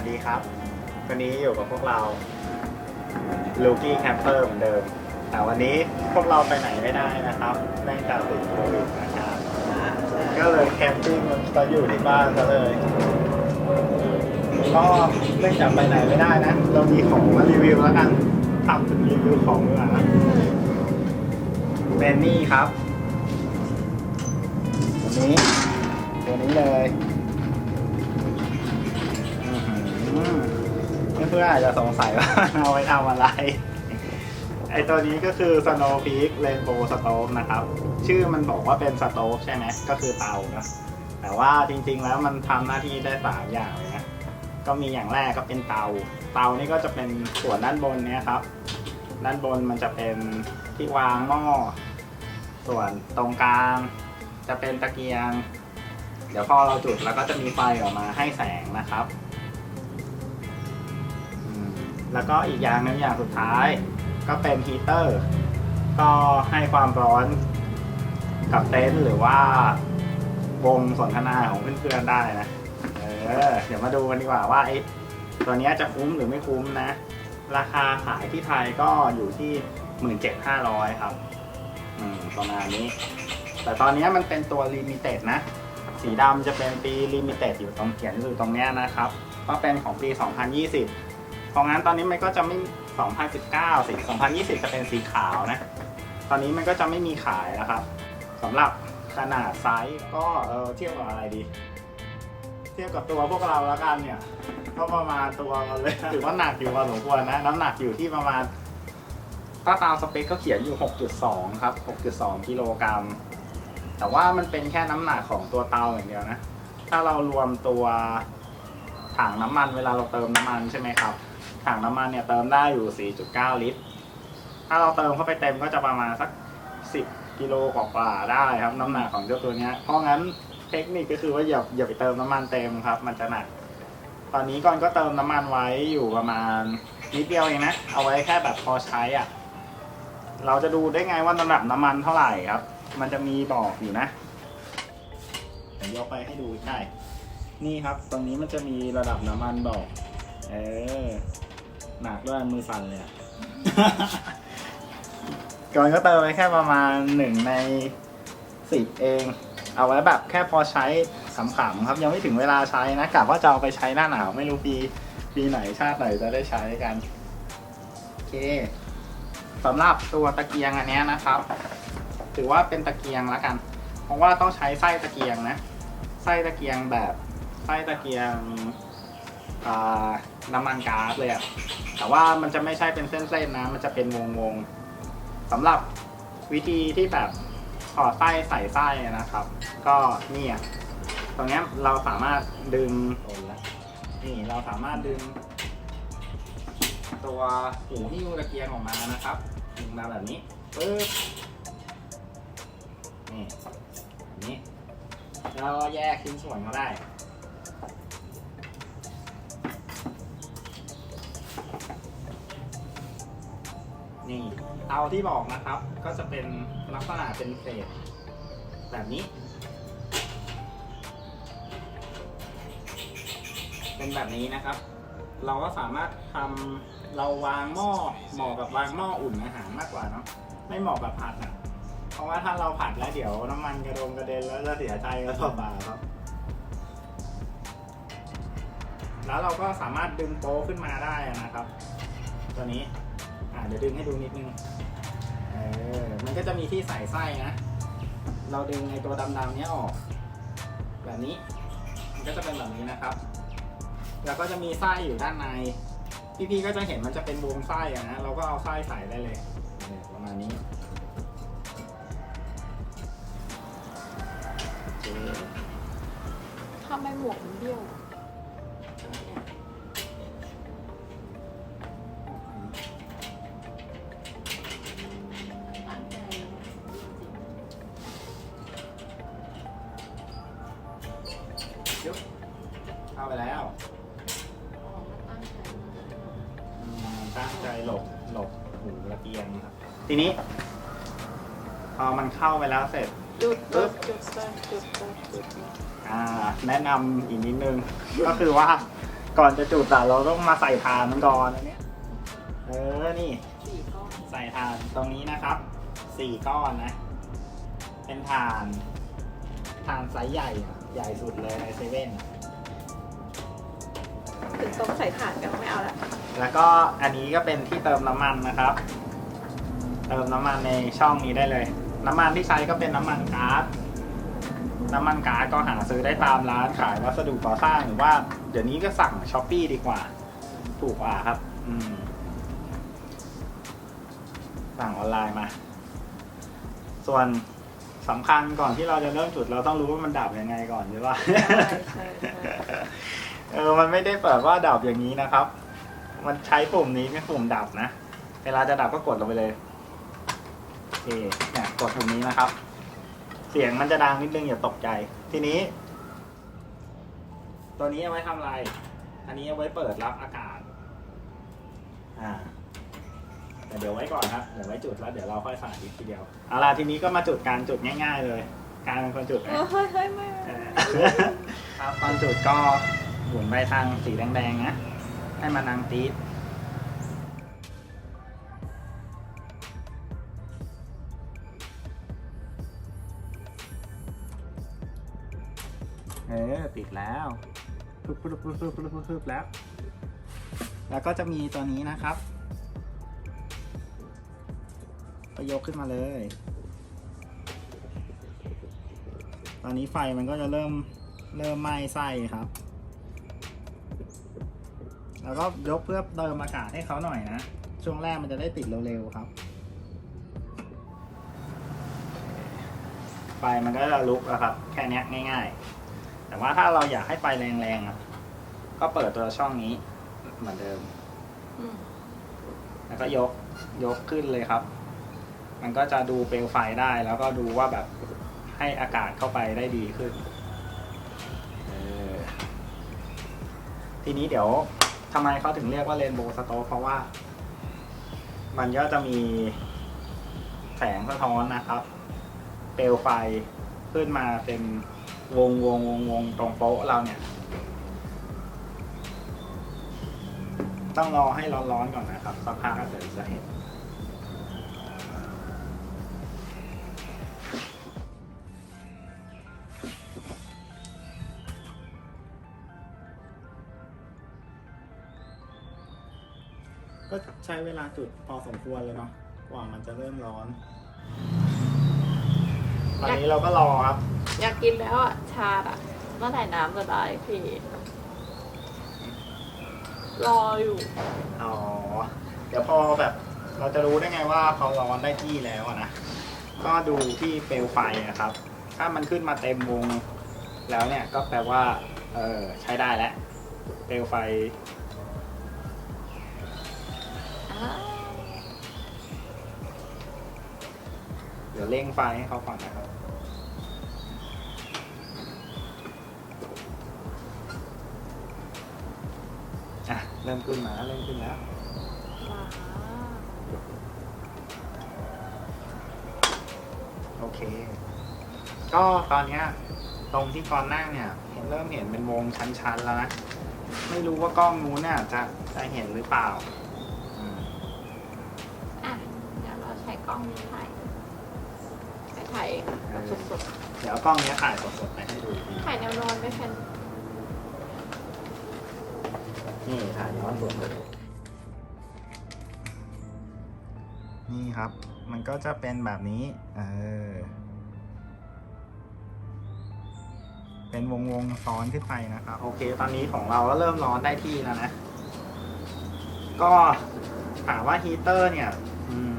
วัสดีครับ วันนี้อยู่กับพวกเราลูกี้แคมเปอร์เหมือนเดิม แต่วันนี้พวกเราไปไหนไม่ได้นะครับเนื่องจากติดโควิดนะครับก็เลยแคมปิ้งมันจะอยู่ที่บ้านซะเลยก็เนื่องจากไปไหนไม่ได้นะ เรามีของมารีวิวแล้วกันทำเป็นรีวิวของดีกว่านะเป็นนี่ครับ ตัวนี้ตัวนี้เลย เพื่อนๆอาจจะสงสัยว่าเอาไปทำอะไร ไอตัวนี้ก็คือ Snow Peak Rainbow Stove นะครับ ชื่อมันบอกว่าเป็นสโตฟใช่ไหมก็คือเตานะแต่ว่าจริงๆแล้วมันทำหน้าที่ได้สามอย่างเลยนะก็มีอย่างแรกก็เป็นเตา เตานี่ก็จะเป็นส่วนด้านบนเนี้ยครับ ด้านบนมันจะเป็นที่วางหม้อ ส่วนตรงกลางจะเป็นตะเกียง เดี๋ยวพอเราจุดแล้วก็จะมีไฟออกมาให้แสงนะครับ แล้วก็อีกอย่างหนึงอย่างสุดท้าย ก็เป็นฮีเตอร์ ก็ให้ความร้อนกับเต็นท์หรือว่าวงสนทนาของเพื่อนๆได้นะ เออ เดี๋ยวมาดูกันดีกว่าว่าไอ้ตัวเนี้ยจะคุ้มหรือไม่คุ้มนะ ราคาขายที่ไทยก็อยู่ที่หมื่นเจ็ดห้าร้อยครับ อืมประมาณนี้ แต่ตอนนี้มันเป็นตัวลิมิเต็ดนะ สีดำจะเป็นปีลิมิเต็ดอยู่ตรงเขียนอยู่ตรงเนี้ยนะครับ ก็เป็นของปี 2020 เพราะงั้นตอนนี้มันก็จะไม่ 2019สิ2020 จะเป็นสีขาวนะ ตอนนี้มันก็จะไม่มีขายนะครับสำหรับขนาดไซส์ก็เออเทียบกับอะไรดี เทียบกับตัวพวกเราแล้วกันเนี่ยก็ประมาณตัวมันเลยถือว่าหนักอยู่พอสมควรนะ น้ำหนักอยู่ที่ประมาณถ้าตามสเปคก็เขียนอยู่ 6.2 ครับ 6.2 กิโลกรัม แต่ว่ามันเป็นแค่น้ำหนักของตัวเตาอย่างเดียวนะ ถ้าเรารวมตัวถังน้ำมันเวลาเราเติมน้ำมันใช่ไหมครับ ถังน้ำมันเนี่ยเติมได้อยู่ 4.9 ลิตร ถ้าเราเติมเข้าไปเต็มก็จะประมาณสัก 10 กิโลกว่าๆได้ครับ น้ำหนักของเจ้าตัวเนี้ยเพราะงั้นเทคนิคก็คือว่าอย่าอย่าไปเติมน้ำมันเต็มครับ มันจะหนัก ตอนนี้ก่อนก็เติมน้ำมันไว้อยู่ประมาณนิดเดียวเองนะ เอาไว้แค่แบบพอใช้อะ เราจะดูได้ไงว่าระดับน้ำมันเท่าไหร่ครับ มันจะมีบอกอยู่นะเดี๋ยกไปให้ดูได้นี่ครับ ตรงนี้มันจะมีระดับน้ำมันบอก เออ หนักด้วยมือสั่นเลยอะก่อนก็เติมไปแค่ประมาณหนึ่งในสิบเอง เอาไว้แบบแค่พอใช้ขำๆครับ ยังไม่ถึงเวลาใช้นะกะว่าจะเอาไปใช้หน้าหนาวไม่รู้ปีปีไหนชาติไหนจะได้ใช้กัน โอเคสำหรับตัวตะเกียงอันนี้นะครับ ถือว่าเป็นตะเกียงแล้วกัน เพราะว่าต้องใช้ไส้ตะเกียงนะ ไส้ตะเกียงแบบไส้ตะเกียง น้ำมันก๊าซเลยอะแต่ว่ามันจะไม่ใช่เป็นเส้นๆนะ มันจะเป็นวงๆสำหรับวิธีที่แบบถอดไส้ใส่ไส้นะครับ ก็เนี่ยตรงนี้เราสามารถดึงนี่เราสามารถดึง ตัวหูหิ้วตะเกียงออกมานะครับดึงมาแบบนี้ปึ๊บนี่แบบนี้แล้วแยกชิ้นส่วนเขาได้ นี่เตาที่บอกนะครับ ก็จะเป็นลักษณะเป็นเศษ แบบนี้ เป็นแบบนี้นะครับ เราก็สามารถทำเราวางหม้อเหมาะกับวางหม้ออุ่นอาหารมากกว่าเนาะไม่เหมาะกับผัดอะเพราะว่าถ้าเราผัดแล้วเดี๋ยวน้ำมันกระดงกระเด็นแล้วจะเสียใจก็ต่อมาครับ แล้วเราก็สามารถดึงโป๊ะขึ้นมาได้นะครับ ตัวนี้ อ่าเดี๋ยวดึงให้ดูนิดนึงเออมันก็จะมีที่ใส่ไส้นะ เราดึงไอ้ตัวดำๆเนี้ยออก แบบนี้ มันก็จะเป็นแบบนี้นะครับ แล้วก็จะมีไส้อยู่ด้านใน พี่ๆก็จะเห็นมันจะเป็นวงไส้อะนะ เราก็เอาไส้ใส่ได้เลยเนี่ยประมาณนี้โอเคทำไมหมวกมันเบี้ยว ยุบเข้าไปแล้วออกมาตั้งใจอืมตั้งใจหลบหลบหูระเบียงครับ ทีนี้ พอมันเข้าไปแล้วเสร็จ จุดจุดจุดจุดจุดจุดจุดอ่า แนะนำอีกนิดนึง ก็คือว่าก่อนจะจุดอะเราต้องมาใส่ถ่านมันก่อนอันเนี้ยเออนี่ สี่ก้อนใส่ถ่านตรงนี้นะครับสี่ก้อนนะ เป็นถ่านถ่านไซส์ใหญ่อะ ใหญ่สุดเลยในเซเว่น ถึงต้องใส่ถ่านกันไม่เอาละแล้วก็อันนี้ก็เป็นที่เติมน้ำมันนะครับ เติมน้ำมันในช่องนี้ได้เลย น้ำมันที่ใช้ก็เป็นน้ำมันก๊าซ น้ำมันก๊าซก็หาซื้อได้ตามร้านขายวัสดุก่อสร้างหรือว่า เดี๋ยวนี้ก็สั่งช้อปปี้ดีกว่า ถูกกว่าครับ อืม สั่งออนไลน์มา ส่วน สำคัญก่อนที่เราจะเริ่มจุดเราต้องรู้ว่ามันดับยังไงก่อนใช่ปะใช่ใช่ใช่เออมันไม่ได้แบบว่าดับอย่างนี้นะครับ มันใช้ปุ่มนี้เป็นปุ่มดับนะ เวลาจะดับก็กดลงไปเลยโอเคเนี่ยกดปุ่มนี้นะครับ เสียงมันจะดังนิดนึงอย่าตกใจ ทีนี้ ตัวนี้เอาไว้ทำอะไร อันนี้เอาไว้เปิดรับอากาศ อ่า แต่เดี๋ยวไว้ก่อนครับ เดี๋ยวไว้จุดแล้วเดี๋ยวเราค่อยสาธิตทีเดียว เอาล่ะทีนี้ก็มาจุดการจุดง่าย ๆ เลย การเป็นคนจุดนะเออเฮ้ยเฮ้ยไม่เออครับตอนจุดก็หมุนไปทางสีแดงๆนะ ให้มันนางตีดเออติดแล้วปึ๊บปึ๊บปึ๊บปึ๊บปึ๊บปึ๊บปึ๊บแล้ว แล้วก็จะมีตัวนี้นะครับ ก็ยกขึ้นมาเลย ตอนนี้ไฟมันก็จะเริ่มเริ่มไหม้ไส้ครับ แล้วก็ยกเพื่อเติมอากาศให้เขาหน่อยนะ ช่วงแรกมันจะได้ติดเร็วๆครับ ไฟมันก็จะลุกแล้วครับ แค่เนี้ยง่าย ๆ แต่ว่าถ้าเราอยากให้ไฟแรงๆอะก็เปิดตัวช่องนี้เหมือนเดิมอืมแล้วก็ยกยกขึ้นเลยครับ มันก็จะดูเปลวไฟได้แล้วก็ดูว่าแบบให้อากาศเข้าไปได้ดีขึ้นออทีนี้เดี๋ยวทำไมเขาถึงเรียกว่าเรนโบว์สโตเพราะว่า มันก็จะมีแสงสะท้อนนะครับ เปลวไฟขึ้นมาเป็นวงวงวงวงตรงโป๊ะเราเนี่ย ต้องรอให้ร้อนๆก่อนนะครับสักพักก็เดี๋ยวจะเห็น ก็ใช้เวลาจุดพอสมควรเลยเนาะกว่ามันจะเริ่มร้อน ตอนนี้เราก็รอครับ อยากกินแล้วอะ ชาอะ เมื่อไหร่น้ำจะได้พี่ รออยู่ อ๋อ เดี๋ยวพอแบบ เราจะรู้ได้ไงว่าเขาร้อนได้ที่แล้วอะนะ ก็ดูที่เปลวไฟนะครับ ถ้ามันขึ้นมาเต็มวงแล้วเนี่ยก็แปลว่า เออใช้ได้แล้ว เปลวไฟ เร่งไฟให้เขาก่อนนะครับ อะ เริ่มขึ้นมาเริ่มขึ้นแล้วโอเค ก็ตอนเนี้ยตรงที่กอนนั่งเนี่ยเห็นเริ่มเห็นเป็นวงชั้นๆแล้วนะ ไม่รู้ว่ากล้องนู้นเนี่ยจะจะเห็นหรือเปล่าอืม อะ เดี๋ยวเราใช้กล้องนี้ถ่ายไปถ่ายแบบส ดเดี๋ยวเอากล้องเนี้ยถ่ายสดๆไปให้ดูดีๆถ่ายแนวนอนไม่แค่นนี่ถ่ายย้อนสดเลยนี่ครับ มันก็จะเป็นแบบนี้ เออ เป็นวงวงๆซ้อนขึ้นไปนะครับ โอเค ตอนนี้ของเราก็เริ่มร้อนได้ที่แล้วนะ ก็ถามว่าฮีเตอร์เนี่ย อืม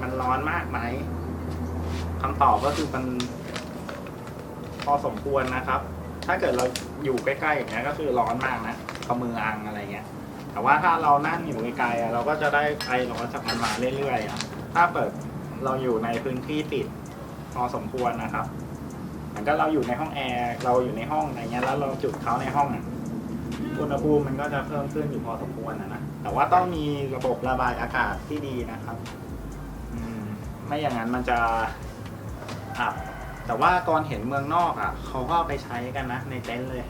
มันร้อนมากไหมคำตอบก็คือมัน พอสมควรนะครับ ถ้าเกิดเราอยู่ใกล้ๆอย่างเงี้ยก็คือร้อนมากนะขมืออังอะไรเงี้ย แต่ว่าถ้าเรานั่งอยู่ไกลๆอะเราก็จะได้ไอร้อนจากมันมาเรื่อยๆอะถ้าเปิดเราอยู่ในพื้นที่ปิดพอสมควรนะครับเหมือนก็เราอยู่ในห้องแอร์เราอยู่ในห้องอะไรเงี้ยแล้วเราจุดเขาในห้องอะอุณหภูมิมันก็จะเพิ่มขึ้นอยู่พอสมควรนะนะแต่ว่าต้องมีระบบระบายอากาศที่ดีนะครับอืมไม่อย่างนั้นมันจะอับ แต่ว่าตอนเห็นเมืองนอกอะเขาก็เอาไปใช้กันนะ ในเต็นท์เลย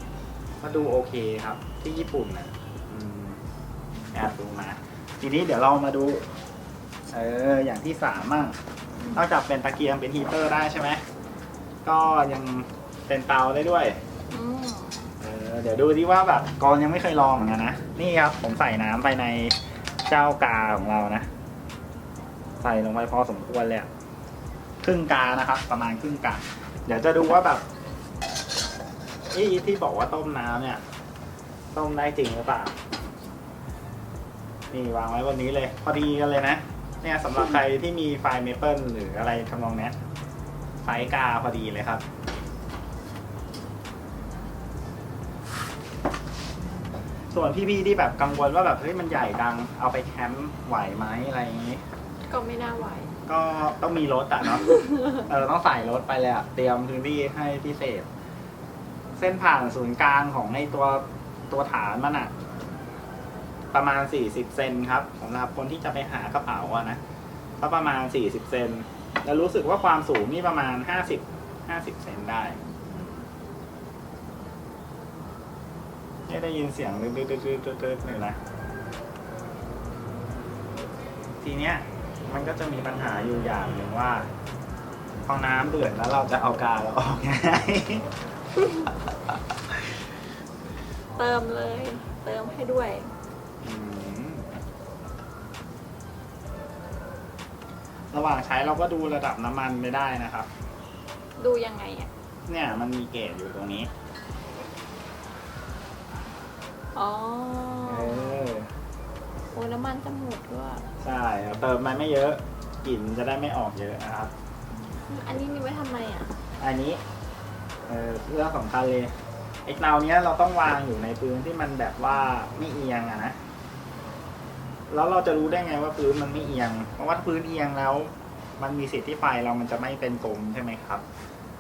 ก็ดูโอเคครับ ที่ญี่ปุ่นนะอืมแอบดูมา ทีนี้เดี๋ยวเรามาดู เออ อย่างที่สามมั่งนอกจากเป็นตะเกียงเป็นฮีเตอร์ได้ใช่ไหม ก็ยังเป็นเตาได้ด้วย อืมเออเดี๋ยวดูดิว่าแบบกอนยังไม่เคยลองเหมือนกันนะ นี่ครับ ผมใส่น้ำไปในเจ้ากาของเรานะ ใส่ลงไปพอสมควรเลยอะ ครึ่งกานะครับ ประมาณครึ่งกา เดี๋ยวจะดูว่าแบบอีที่บอกว่าต้มน้ำเนี่ย ต้มได้จริงหรือเปล่า นี่วางไว้บนนี้เลย พอดีกันเลยนะ เนี่ยสำหรับใครที่มีไฟเมเปิลหรืออะไรทำนองนี้ไฟล์กาพอดีเลยครับส่วนพี่ๆที่แบบกังวลว่าแบบเฮ้ยมันใหญ่ดังเอาไปแคมป์ไหวไหมอะไรอย่างนี้ ก็ไม่น่าไหว ก็ต้องมีรถอะเนาะเออต้องใส่รถไปเลยอะเตรียมพื้นที่ให้พิเศษ เส้นผ่านศูนย์กลางของในตัวตัวฐานมันอะ ประมาณสี่สิบเซนครับสำหรับคนที่จะไปหากระเป๋าอะนะก็ประมาณสี่สิบเซนแล้วรู้สึกว่าความสูงนี่ประมาณห้าสิบห้าสิบเซนได้ไม่ได้ยินเสียงดืดๆๆๆๆเลยนะทีเนี้ย มันก็จะมีปัญหาอยู่อย่างหนึ่งว่าพอน้ำเดือดแล้วเราจะเอากาเราออกไง เติมเลย เติมให้ด้วยอืมระหว่างใช้เราก็ดูระดับน้ำมันไม่ได้นะครับ ดูยังไงอะ เนี่ยมันมีเกจอยู่ตรงนี้ อ๋อ เออ โอ้น้ำมันจะหมดด้วยใช่เติมไปไม่เยอะกลิ่นจะได้ไม่ออกเยอะนะครับ อันนี้มีไว้ทำไมอะ อันนี้เออเรื่องสำคัญเลยไอ้เตาเนี้ยเราต้องวางอยู่ในพื้นที่มันแบบว่าไม่เอียงอะนะแล้วเราจะรู้ได้ไงว่าพื้นมันไม่เอียง เพราะว่าพื้นเอียงแล้ว มันมีสิทธิ์ที่ไฟเรามันจะไม่เป็นกลมใช่ไหมครับ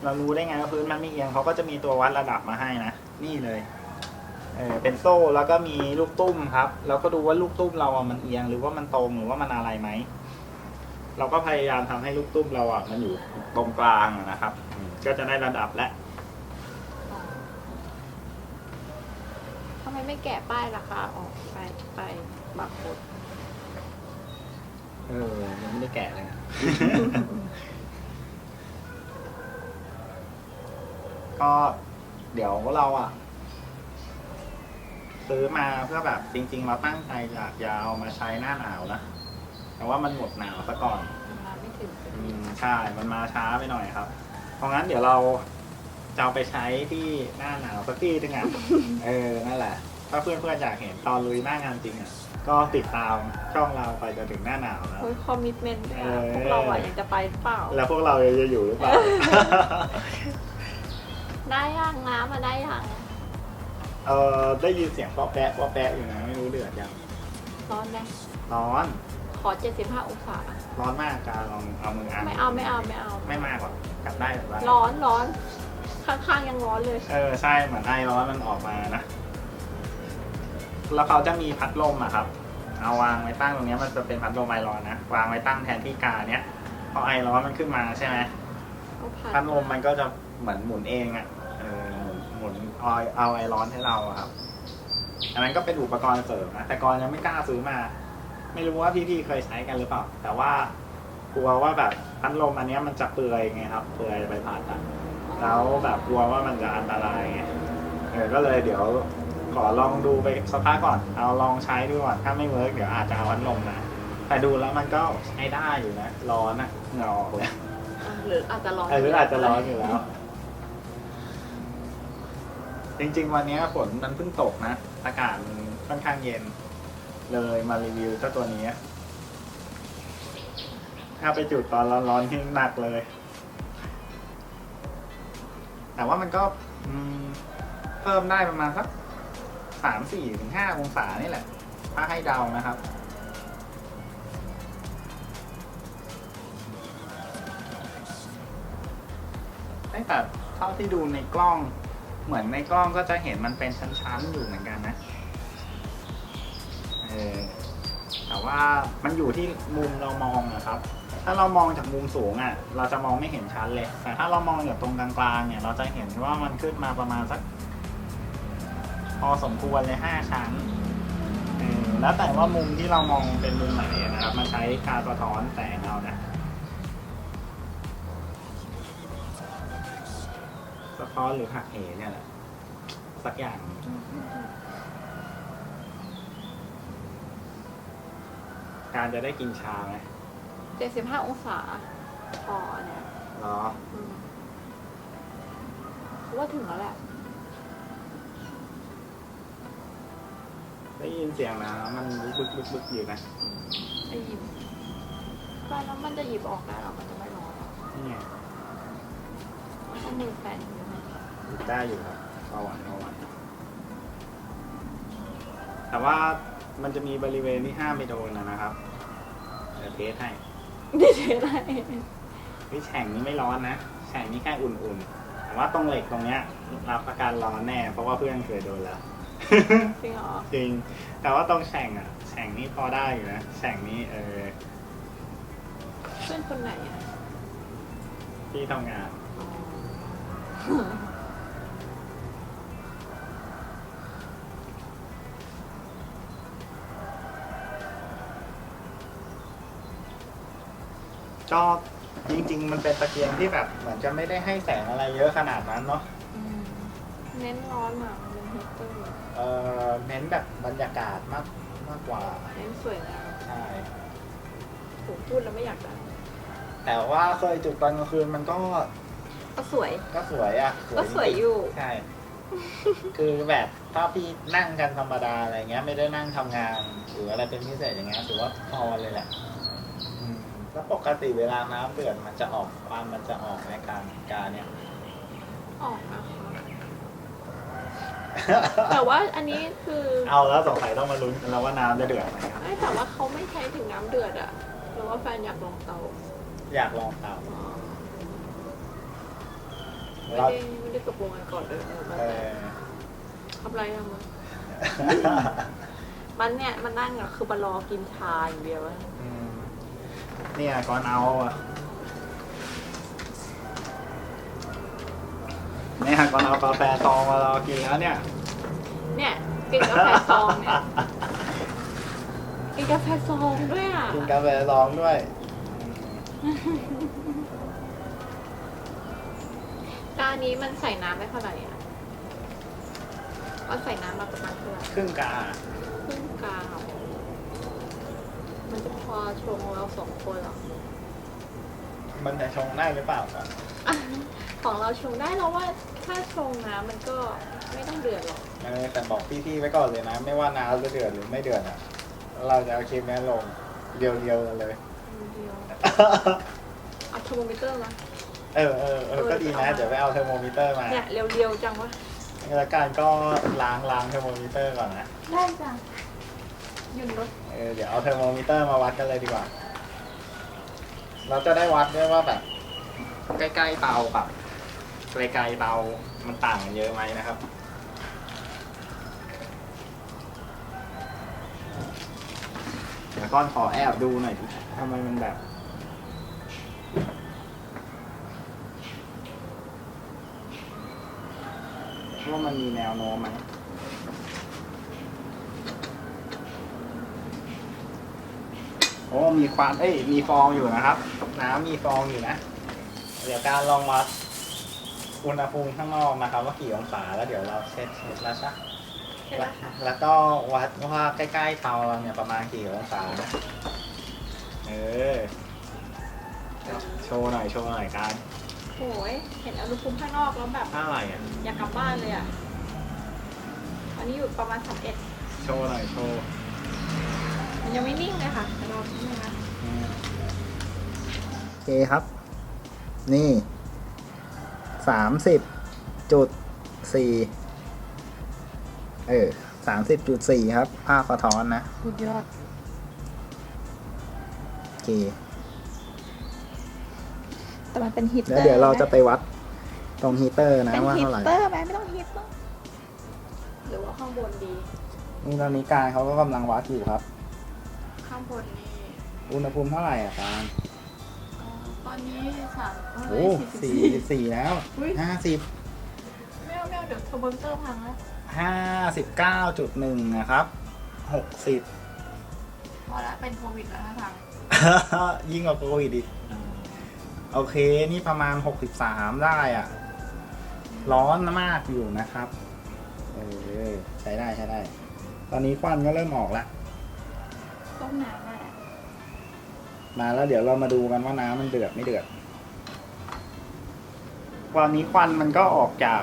เรารู้ได้ไงว่าพื้นมันไม่เอียงเขาก็จะมีตัววัดระดับมาให้นะนี่เลย เออเป็นโซ่แล้วก็มีลูกตุ้มครับแล้วก็ดูว่าลูกตุ้มเราอะมันเอียงหรือว่ามันตรงหรือว่ามันอะไรไหมเราก็พยายามทำให้ลูกตุ้มเราอะมันอยู่ตรงกลางอะนะครับอืมก็จะได้ระดับแล้วทำไมไม่แกะป้ายราคาออกไปไปบาร์โค้ดเออยังไม่ได้แกะเลยอะก็เดี๋ยวเราอะ ซื้อมาเพื่อแบบจริง ๆ เราตั้งใจอยากจะเอามาใช้หน้าหนาวนะ แต่ว่ามันหมดหนาวซะก่อนมาไม่ถึงอืมใช่มันมาช้าไปหน่อยครับ เพราะงั้นเดี๋ยวเราจะเอาไปใช้ที่หน้าหนาวสักที่นึงอะ เออ นั่นแหละ ถ้าเพื่อนๆอยากเห็นตอนลุยหน้างานจริงอะ ก็ติดตามช่องเราไปจนถึงหน้าหนาวนะ โอ้ยคอมมิชเมนต์ด้วยอะเออพวกเราอะอยากจะไปหรือเปล่า แล้วพวกเราจะอยู่หรือเปล่า ได้ยังน้ำมาได้ยัง เออได้ยินเสียงป๊อปแปะป๊อปแปะอยู่นะไม่รู้เดือดยังร้อนไหมร้อนขอ 75 องศา ร้อนมากการลองเอามืออันไม่เอาไม่เอาไม่เอา ไม่มากหรอกกลับได้หรือว่าร้อนร้อน ข้างๆยังร้อนเลย เออใช่เหมือนไอร้อนมันออกมานะ แล้วเขาจะมีพัดลมอะครับ เอาวางไว้ตั้งตรงเนี้ยมันจะเป็นพัดลมไอร้อนนะวางไว้ตั้งแทนที่กาเนี้ยพอไอร้อนมันขึ้นมาใช่ไหมก็ผ่านพัดลมมันก็จะเหมือนหมุนเองอะ เอาเอาไอร้อนให้เราอะครับ อันนั้นก็เป็นอุปกรณ์เสริมนะแต่ก่อนยังไม่กล้าซื้อมา ไม่รู้ว่าพี่ๆเคยใช้กันหรือเปล่า แต่ว่ากลัวว่าแบบพัดลมอันเนี้ยมันจะเปื่อยไงครับเปื่อยใบพัดอะแล้วแบบกลัวว่ามันจะอันตรายไงเออก็เลยเดี๋ยวขอลองดูไปสักพักก่อน เอาลองใช้ดูก่อนถ้าไม่เวิร์กเดี๋ยวอาจจะเอาพัดลมมาแต่ดูแล้วมันก็ใช้ได้อยู่นะร้อนอะเหงื่อออกเลยอะหรืออาจจะร้อนเออหรืออาจจะร้อนอยู่แล้ว จริง ๆ วันนี้ฝนมันเพิ่งตกนะ อากาศมันค่อนข้างเย็น เลยมารีวิวเจ้าตัวนี้ ถ้าไปจุดตอนร้อนๆที่หนักเลย แต่ว่ามันก็เพิ่มได้ประมาณสักสามสี่ถึงห้าองศานี่แหละ ถ้าให้เดานะครับแต่เท่าที่ดูในกล้อง เหมือนในกล้องก็จะเห็นมันเป็นชั้นๆอยู่เหมือนกันนะเออแต่ว่ามันอยู่ที่มุมเรามองนะครับ ถ้าเรามองจากมุมสูงอะ เราจะมองไม่เห็นชั้นเลย แต่ถ้าเรามองจากตรงกลางๆเนี่ย เราจะเห็นว่ามันขึ้นมาประมาณสัก พอสมควรเลยห้าชั้นเออแล้วแต่ว่ามุมที่เรามองเป็นมุมไหนนะครับมันใช้การสะท้อนแสงเอานะ สะท้อนหรือหักเหเนี่ยแหละสักอย่างการจะได้กินชาไหมเจ็ดสิบห้าองศาพอเนี่ยเหรออืมว่าถึงแล้วแหละ ได้ยินเสียงนะมันบึกบึกบึกอยู่นะไอ้หยิบแฟนแล้วมันจะหยิบออกได้หรอ มันจะไม่ร้อนหรอนี่ไงมันต้องมือแฟนอยู่ ไหมหยิบได้อยู่ครับเบาหวานเบาหวานแต่ว่ามันจะมีบริเวณที่ห้ามไปโดนนะนะครับเดี๋ยวเทสให้ดิเทได้วิแฉ่งนี้ไม่ร้อนนะแฉ่งนี้แค่อุ่นๆแต่ว่าตรงเหล็กตรงเนี้ย รับประกันร้อนแน่ เพราะว่าเพื่อนเคยโดนแล้ว จริงเหรอจริง แต่ว่าตรงแฉ่งอะแฉ่งนี้พอได้อยู่นะแฉ่งนี้เออเพื่อนคนไหนอะที่ทำงาน อ๋อ ก็จริง ๆ มันเป็นตะเกียงที่แบบเหมือนจะไม่ได้ให้แสงอะไรเยอะขนาดนั้นเนาะอืมเน้นร้อนอะมันเป็นฮีตเตอร์เออเน้นแบบบรรยากาศมากมากกว่าเน้นสวยงามใช่ผมพูดแล้วไม่อยากได้แต่ว่าเคยจุดตอนกลางคืนมันก็ก็สวย ก็สวยอะก็สวยอยู่ใช่คือแบบถ้าพี่นั่งกันธรรมดาอะไรเงี้ย ไม่ได้นั่งทำงานหรืออะไรเป็นพิเศษอย่างเงี้ยถือว่าพอเลยแหละอืม แล้วปกติเวลาน้ำเดือดมันจะออกควันมันจะออกในการการเนี่ย ออกนะคะแต่ว่าอันนี้คือเอาแล้วสงสัยต้องมาลุ้นกันแล้วว่าน้ำจะเดือดไหมครับ ไม่แต่ว่าเขาไม่ใช้ถึงน้ำเดือดอะหรือว่าแฟนอยากลองเตาอยากลองเตาอ๋อไม่เราได้ไม่ได้กระโปรงกันก่อนเลยเออแบบเออ ทำไรทำไมมันเนี่ยมันนั่งอะคือมารอกินชาอย่างเดียวอะอืม เนี่ยก่อนเอาอะเนี่ยก่อนเอากาแฟซองมารอกินแล้วเนี่ยเนี่ยกินกาแฟซองเนี่ยกินกาแฟซองด้วยอะกินกาแฟซองด้วยร้านนี้มันใส่น้ำได้เท่าไหร่อะว่าใส่น้ำมาประมาณเท่าไหร่ครึ่งกาครึ่งกาว มันจะพอชงเราสองคนเหรอ มันจะชงได้หรือเปล่าก่อนอะของเราชงได้แล้วว่าถ้าชงน้ำมันก็ไม่ต้องเดือดหรอกเออแต่บอกพี่ๆไว้ก่อนเลยนะ ไม่ว่าน้ำจะเดือดหรือไม่เดือดอะ เราจะเอาคลิปนี้ลงเดียวๆกันเลย เดียวเอาเทอร์โมมิเตอร์มาเออเออเออก็ดีนะเดี๋ยวไปเอาเทอร์โมมิเตอร์มาเนี่ยเรียวๆจังวะแล้วการก็ล้างล้างเทอร์โมมิเตอร์ก่อนนะ ได้จ้ะหยุดรถ เออเดี๋ยวเอาเทอร์โมมิเตอร์มาวัดกันเลยดีกว่า เราจะได้วัดด้วยว่าแบบ ใกล้ๆเตากับไกลๆเตามันต่างกันเยอะไหมนะครับ เดี๋ยวก้อนขอแอบดูหน่อยดิทำไมมันแบบว่ามันมีแนวโน้มไหม โอ้มีควันเอ้ยมีฟองอยู่นะครับ น้ำมีฟองอยู่นะ เดี๋ยวการลองวัดอุณหภูมิข้างนอกนะครับ ว่ากี่องศาแล้วเดี๋ยวเราเช็ดเช็ดแล้วชักใช่ไหมคะแล้วก็วัดว่าใกล้ๆเตาเราเนี่ยประมาณกี่องศานะเออโชว์หน่อยโชว์หน่อยการโอ้ยเห็นอุณหภูมิข้างนอกแล้วแบบเท่าไหร่อะอยากกลับบ้านเลยอะ อันนี้อยู่ประมาณสามเอ็ดโชว์หน่อยโชว์มัน ยังไม่นิ่งเลยค่ะแต่รอนิดนึงนะโอเคครับ นี่สามสิบจุดสี่เออสามสิบจุดสี่ครับ ภาพสะท้อนนะสุดยอดโอเคแต่มันเป็นฮีตเตอแล้วร์เดี๋ยวเราจะไปวัดตรงฮีเตอร์นะเป็นว่าฮีเท่าไหร่ เตอร์ไหมไม่ต้องฮีตหรอกหรือว่าข้างบนดี นี่ตอนนี้การเขาก็กำลังวัดอยู่ครับ ข้างบนนี่อุณหภูมิเท่าไหร่อะการอ๋อตอนนี้สามโอ้สี่สี่แล้วอุ๊ยห้าสิบไม่เอาไม่เอาเดี๋ยวเทอร์โมมิเตอร์พังแล้วห้าสิบเก้าจุดหนึ่งนะครับหกสิบ พอแล้วเป็นโควิดแล้วนะทางยิ่งกว่าโควิดอีกโอเค นี่ประมาณหกสิบสามได้อะ ร้อนมากอยู่นะครับ เออ ใช้ได้ใช้ได้ ตอนนี้ควันก็เริ่มออกแล้ว ต้มน้ำอะมาแล้วเดี๋ยวเรามาดูกันว่าน้ำมันเดือดไม่เดือดตอนนี้ควันมันก็ออกจาก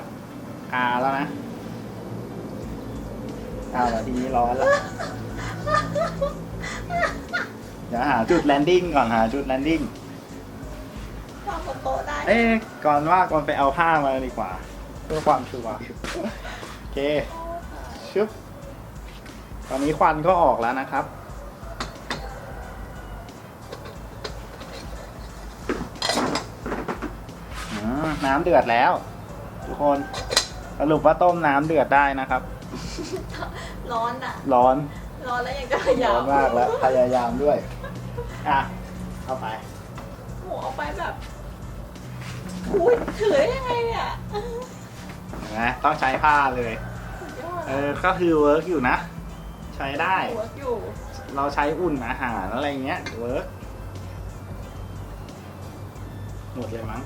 อาแล้วนะเอาละทีนี้ร้อนแล้วเดี๋ยวหาจุดแลนดิ้งก่อนหาจุดแลนดิ้งวางบนโต๊ะได้เอ๊ะก่อนว่าก่อนไปเอาผ้ามาดีกว่า เพื่อความชัวร์โอเคชึบตอนนี้ควันก็ออกแล้วนะครับ น้ำเดือดแล้ว ทุกคนสรุปว่าต้มน้ำเดือดได้นะครับ ร้อนอะ ร้อนร้อนแล้วยังจะขยัร้บอนมากแล้วพยายามด้วย อะเข้าไปหมูเอาไปแบบอุ้ยถือได้ยังไงเนี่ยเห็นไหมต้องใช้ผ้าเลยสุดยอดเออ ก็คือเวิร์กอยู่นะ ใช้ได้หัวอยู่ เราใช้อุ่นอาหารอะไรเงี้ย เวิร์กหมดเลยมั้ง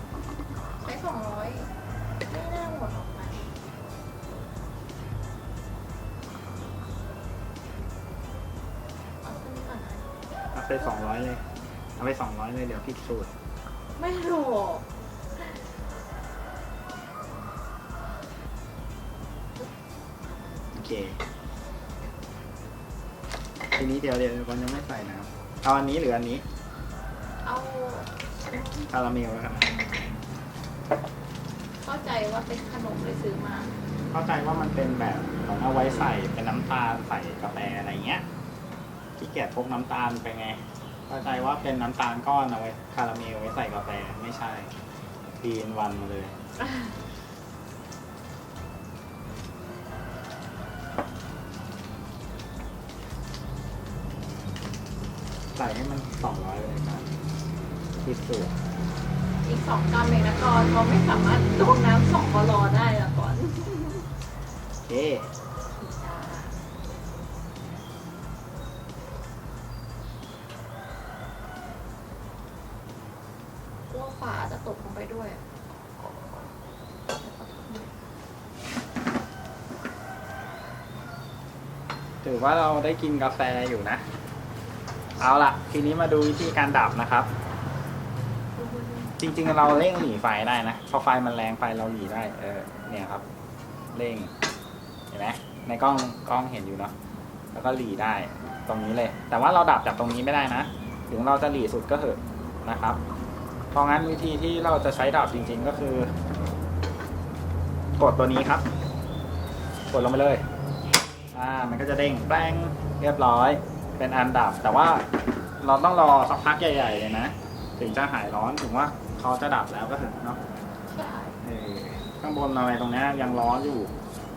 ไปสองร้อยเลย เอาไปสองร้อยเลยเดี๋ยวผิดสูตร ไม่หรอกโอเค ทีนี้เดี๋ยวเดี๋ยวคนยังไม่ใส่น้ำเอาอันนี้หรืออันนี้ เอาคาราเมลแล้วกันเข้าใจว่าเป็นขนมเลยซื้อมา เข้าใจว่ามันเป็นแบบของเอาไว้ใส่เป็นน้ำตาลใส่กาแฟอะไรเงี้ย ที่เกียจพกน้ำตาลไปไงเข้าใจว่าเป็นน้ำตาลก้อนเอาไว้คาราเมลไว้ใส่กาแฟไม่ใช่ดีนวันมาเลย ใส่ให้มันสองร้อยเลยครับที่สุดอีกสองกรัมเองนะก่อนเขาไม่สามารถลงน้ำสองกรอได้ละก่อนเอ๊ะก ถือว่าเราได้กินกาแฟอยู่นะ เอาล่ะ ทีนี้มาดูวิธีการดับนะครับ จริงๆเราเร่งหลีไฟได้นะพอไฟมันแรงไฟเราหลีได้ เออ เนี่ยครับ เร่ง เห็นไหมในกล้องกล้องเห็นอยู่เนาะ แล้วก็หลีได้ตรงนี้เลย แต่ว่าเราดับจากตรงนี้ไม่ได้นะ ถึงเราจะหลีสุดก็เถอะนะครับ เพราะงั้นวิธีที่เราจะใช้ดับจริง ๆก็คือ กดตัวนี้ครับ กดลงไปเลย อ่ามันก็จะเด้งแป้งเรียบร้อย เป็นอันดับ แต่ว่าเราต้องรอสักพักใหญ่ๆเลยนะ ถึงจะหายร้อนถึงว่าเขาจะดับแล้วก็ถึงเนาะใช่เออข้างบนอะไรตรงเนี้ยยังร้อนอยู่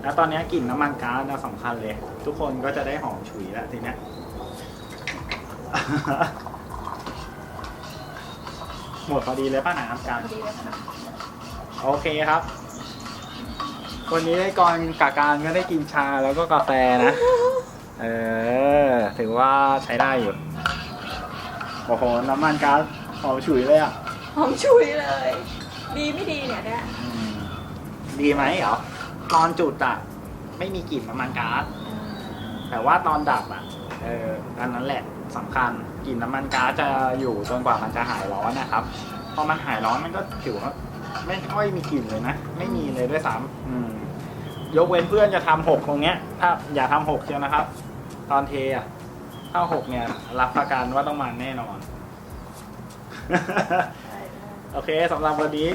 แล้วตอนเนี้ยกลิ่นน้ำมันก๊าซน่ะสำคัญเลย ทุกคนก็จะได้หอมฉุยแล้วทีเนี้ยหมดพอดีเลยป้าน้ำกันพอดีเลยค่ะโอเคครับ วันนี้ได้ก่อนกาการก็ได้กินชาแล้วก็กาแฟนะ เออ ถือว่าใช้ได้อยู่ โอ้โห น้ำมันก๊าซหอมฉุยเลยอะ หอมชุยเลย ดีไม่ดีเนี่ยเนี่ยอืมดีไหมเหรอ ตอนจุดอะ ไม่มีกลิ่นน้ำมันก๊าซ แต่ว่าตอนดับอะ เอออันนั้นแหละสำคัญ กลิ่นน้ำมันก๊าซจะอยู่จนกว่ามันจะหายร้อนนะครับ พอมันหายร้อนมันก็ถือว่าไม่ค่อยมีกลิ่นเลยนะ ไม่มีเลยด้วยซ้ำอืม ยกเว้นเพื่อนจะทำหกตรงเนี้ย ถ้าอย่าทำหกเชียวนะครับ ตอนเทอะถ้าหกเนี่ย รับประกันว่าต้องมันแน่นอน โอเคสำหรับวันนี้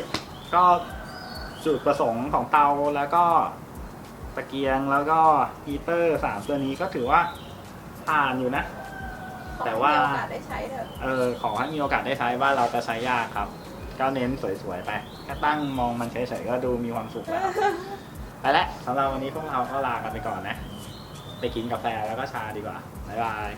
ก็จุดประสงค์ของเตาแล้วก็ตะเกียงแล้วก็ฮีเตอร์สามตัวนี้ก็ถือว่าผ่านอยู่นะ แต่ว่า ขอให้มีโอกาสได้ใช้เถอะเออขอให้มีโอกาสได้ใช้ว่าเราจะใช้ยากครับ ก็เน้นสวยๆไปแค่ตั้งมองมันเฉยๆก็ดูมีความสุขแล้ว ไปแล้วสำหรับวันนี้พวกเราก็ลากันไปก่อนนะ ไปกินกาแฟแล้วก็ชาดีกว่า บ๊ายบาย